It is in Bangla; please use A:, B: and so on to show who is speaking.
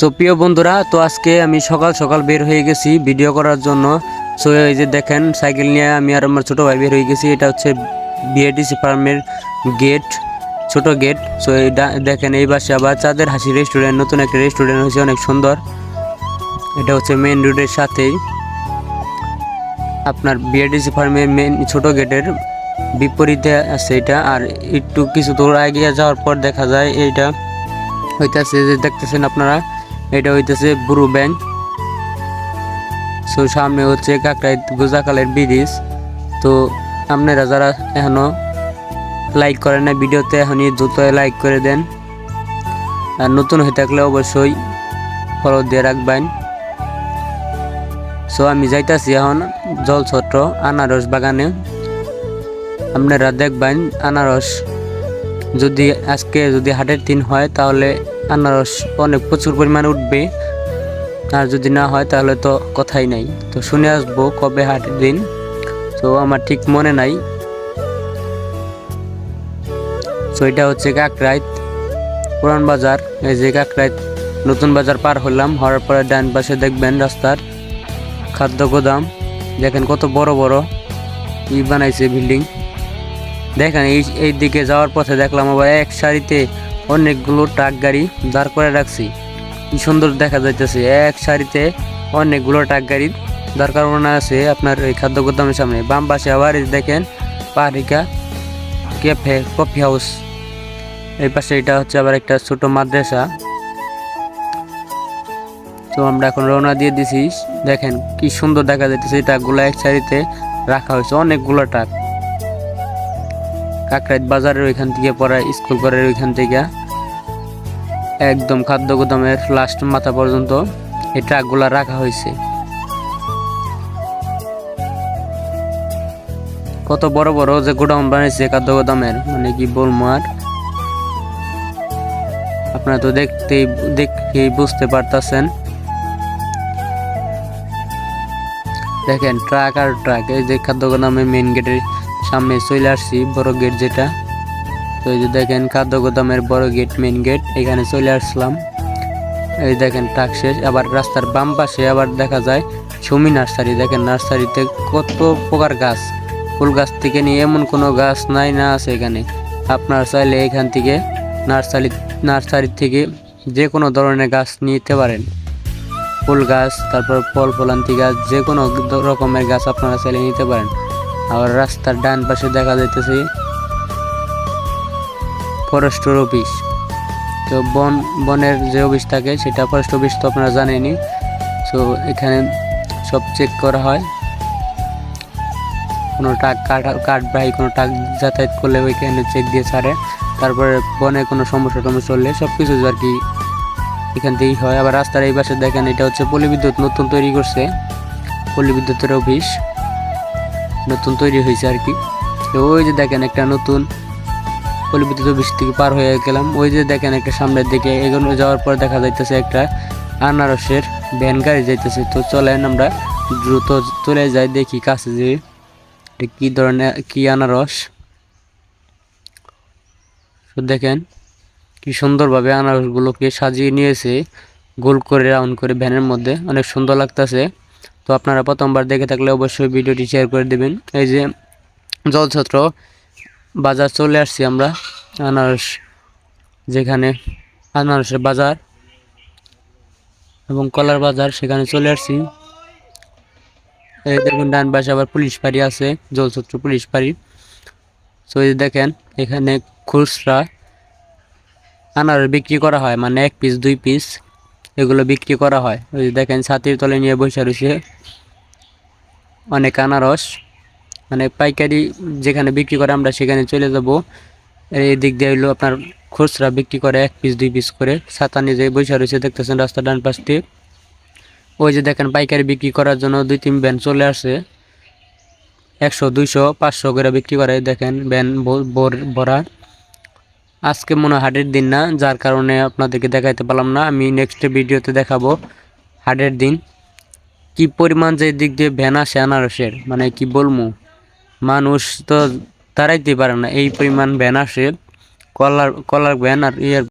A: সো প্রিয় বন্ধুরা, তো আজকে আমি সকাল সকাল বের হয়ে গেছি ভিডিও করার জন্য। সো এই যে দেখেন, সাইকেল নিয়ে আমি আর আমার ছোট ভাই বের হয়ে গেছি। এটা হচ্ছে বিএডিসি ফার্মের গেট, ছোট গেট। সো এই দেখেন, এই পাশে আবার চাঁদের হাসি রেস্টুরেন্ট নতুন একটা রেস্টুরেন্ট হয়েছে, অনেক সুন্দর। এটা হচ্ছে মেন রোডের সাথেই আপনার বিএডিসি ফার্মের মেন ছোট গেটের বিপরীতে আছে এটা। আর একটু কিছু দূর এগিয়ে যাওয়ার পর দেখা যায় এইটা। হইতাছে যে দেখতেছেন আপনারা এটা হইতেছে ব্রু ব্যাংক। সো সামনে হচ্ছে কাকরাই গোজাকালের ব্রিজ তো, আপনারা যারা এখনও লাইক করেন না ভিডিওতে, এখনই দ্রুত লাইক করে দেন। আর নতুন হয়ে থাকলে অবশ্যই ফলো দিয়ে রাখবেন। সো আমি যাইতাছি এখন জলছত্র আনারস বাগানে। আপনারা দেখবেন আনারস যদি আজকে যদি হাটের দিন হয়, তাহলে আনারস অনেক প্রচুর পরিমাণে উঠবে। আর যদি না হয় তাহলে তো কথাই নাই। তো শুনে আসব কবে হাটের দিন। তো আমার ঠিক মনে নাই। তো এটা হচ্ছে কাকরাইত পুরান বাজার। এই যে কাকরাইত নতুন বাজার পার হলাম। হওয়ার পরে ডান পাশে দেখবেন রাস্তার খাদ্য গোদাম। দেখেন কত বড় বড় ই বানাইছে বিল্ডিং। দেখেন এই এই দিকে যাওয়ার পথে দেখলাম আবার এক সারিতে অনেকগুলো ট্রাক গাড়ি দাঁড় করে রাখছি। কি সুন্দর দেখা যাইতেছে, এক সারিতে অনেকগুলো ট্রাক গাড়ি দাঁড় করানো আছে আপনার এই খাদ্য গোদামের সামনে। বাম পাশে আবার দেখেন, পাহাড়িকা ক্যাফে, কফি হাউস। এই পাশে এটা হচ্ছে আবার একটা ছোট মাদ্রাসা। তো আমরা এখন রওনা দিয়ে দিছি। দেখেন কি সুন্দর দেখা যাইতেছে ট্রাকগুলো এক সারিতে রাখা হয়েছে, অনেকগুলো ট্রাক। কাকরাইত বাজারের ওইখান থেকে পড়া স্কুল ঘরের ওইখান থেকে। একদম খাদ্য গুদামের লাস্ট মাথা পর্যন্ত এই ট্রাকগুলা রাখা হয়েছে। কত বড় বড় যে গোডাউন বানিয়েছে খাদ্য গুদামের মানে কি বলব আর? আপনারা তো দেখতেই, দেখেই বুঝতে পারতেছেন। দেখেন ট্রাক আর ট্রাক এই যে খাদ্য গুদামের মেন গেটের সামনে চলে আসছি, বড় গেট যেটা। তো এই যে দেখেন খাদ্য গোদামের বড় গেট মেন গেট এখানে চলে আসলাম। এই দেখেন ট্রাক শেষ, আবার রাস্তার বাম পাশে আবার দেখা যায় সুমি নার্সারি। দেখেন, নার্সারিতে কত প্রকার গাছ। ফুল গাছ থেকে নিয়ে এমন কোনো গাছ নাই, না আছে এখানে। আপনার চাইলে এখান থেকে নার্সারি নার্সারি থেকে যে কোনো ধরনের গাছ নিতে পারেন। ফুল গাছ, তারপর ফল ফলান্তি গাছ যে কোনো রকমের গাছ আপনারা চাইলে নিতে পারেন। আবার রাস্তার ডান পাশে দেখা যাইতেছে ফরেস্টের অফিস তো বন, বনের যে অফিস থাকে, সেটা ফরেস্ট অফিস তো আপনারা জানেনই। তো এখানে সব চেক করা হয়। কোনো টাক কাট কাঠ বাহি কোনো টাক যাতায়াত করলে ওইখানে চেক দিয়ে ছাড়ে। তারপরে বনে কোনো সমস্যা টমস্যা হলে সব কিছু আর কি এখান থেকেই হয়। আবার রাস্তার এই পাশে দেখেন, এটা হচ্ছে পল্লী বিদ্যুৎ নতুন তৈরি করছে। পল্লী বিদ্যুতের অফিস নতুন তৈরি হয়েছে আর কি। ওই যে দেখেন একটা নতুন পলিবিদ্যুৎ অফিস থেকে পার হয়ে গেলাম। ওই যে দেখেন একটা সামনের দিকে এগোনো যাওয়ার পর দেখা যাইতেছে একটা আনারসের ভ্যান গাড়ি যাইতেছে। তো চলেন আমরা দ্রুত চলে যাই, দেখি কাছে যে এটা কী ধরনের, কি আনারস। তো দেখেন কি সুন্দরভাবে আনারসগুলোকে সাজিয়ে নিয়েছে, গোল করে, রাউন্ড করে ভ্যানের মধ্যে। অনেক সুন্দর লাগতেছে। তো আপনারা প্রথমবার দেখে থাকলে অবশ্যই ভিডিওটি শেয়ার করে দেবেন। এই যে জলছত্র, বাজার চলে আসছি আমরা। আনারস, যেখানে আনারসের বাজার এবং কলার বাজার, সেখানে চলে আসছি। এই দেখুন, ডান পাশে আবার পুলিশ ফাঁড়ি আছে, জলছত্র পুলিশ ফাঁড়ি তো এই দেখেন, এখানে খুচরা আনারস বিক্রি করা হয় মানে এক পিস দুই পিস এগুলো বিক্রি করা হয়। ওই যে দেখেন ছাতির তলে নিয়ে বসে রয়েছে অনেক আনারস। মানে পাইকারি যেখানে বিক্রি করে আমরা সেখানে চলে যাব। এই দিক দিয়ে হইল আপনার খুচরা বিক্রি করে এক পিস দুই পিস করে। ছাতা নিজে বসে রয়েছে, দেখতেছেন রাস্তা ডান পাশ দিয়ে। ওই যে দেখেন পাইকারি বিক্রি করার জন্য দুই, তিন ভ্যান চলে আসছে। একশো, দুইশো, পাঁচশো করে বিক্রি করে, দেখেন ভ্যান ভরা। আজকে মনে হাটের দিন না, যার কারণে আপনাদেরকে দেখাইতে পারলাম না। আমি নেক্সট ভিডিওতে দেখাবো হাটের দিন। কি পরিমাণ যে দিক দিয়ে ভ্যান আসে আনারসের মানে কি বলব? মানুষ তো দাঁড়াইতে পারে না, এই পরিমাণ ভ্যান আসে, কলার কলার ভ্যান আর ইয়ার